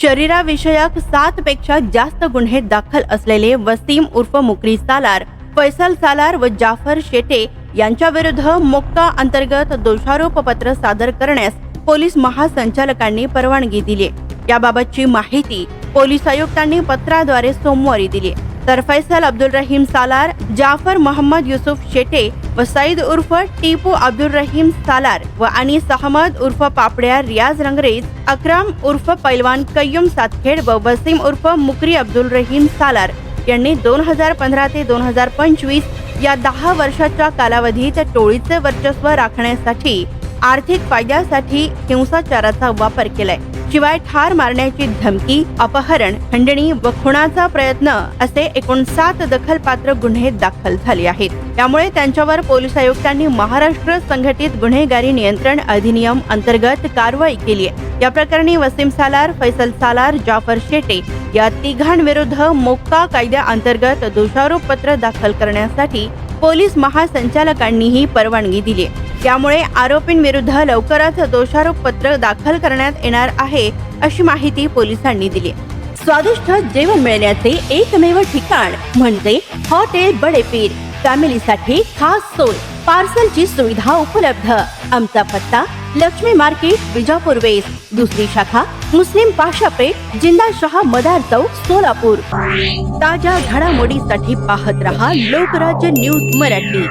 शरीराविषयक सात पेक्षा जास्त गुन्हे दाखल असलेले वसीम उर्फ मुकरी सालार फैसल सालार व जाफर शेटे यांच्या विरुद्ध मोक्का अंतर्गत दोषारोपपत्र सादर करण्यास पोलीस महासंचालकांनी परवानगी दिली याबाबतची माहिती पोलीस आयुक्तांनी पत्राद्वारे सोमवारी दिली तर फैसल अब्दुल रहीम सालार जाफर मोहम्मद युसुफ शेटे व सईद उर्फ टिपू अब्दुल रहीम सालार व अनिस अहमद उर्फ पापड्या रियाज रंगरेज अक्रम उर्फ पैलवान कय्युम सातखेड व वसीम उर्फ मुकरी अब्दुल रहीम सालार यांनी दोन हजार पंधरा ते दोन हजार पंचवीस या दहा वर्षाच्या कालावधीत टोळीचे वर्चस्व राखण्यासाठी आर्थिक फायद्यासाठी हिंसाचाराचा वापर केलाय. शिवाय ठार मारण्याची धमकी अपहरण खंडणी व खुणाचा प्रयत्न असे एकूण सात दखलपात्र गुन्हे दाखल झाले आहेत त्यामुळे त्यांच्यावर पोलीस आयुक्तांनी महाराष्ट्र संघटित गुन्हेगारी नियंत्रण अधिनियम अंतर्गत कारवाई केली आहे या प्रकरणी वसीम सालार फैसल सालार जाफर शेटे या तिघांविरुद्ध मोक्का कायद्याअंतर्गत दोषारोपपत्र दाखल करण्यासाठी पोलीस महासंचालकांनीही परवानगी दिली आहे. त्यामुळे आरोपींविरुद्ध लवकरच दोषारोप पत्र दाखल करण्यात येणार आहे अशी माहिती पोलिसांनी दिली. स्वादिष्ट जेवण मिळण्याचे एकमेव ठिकाण म्हणजे हॉटेल बडेपीर. फॅमिलीसाठी खास सोय पार्सलची सुविधा उपलब्ध. आमचा पत्ता लक्ष्मी मार्केट विजापूर वेस्ट दुसरी शाखा मुस्लिम पाशापेठ जिंदा शहा मदार चौक सोलापूर. ताज्या घडामोडीसाठी पाहत रहा लोकराज्य न्यूज मराठी.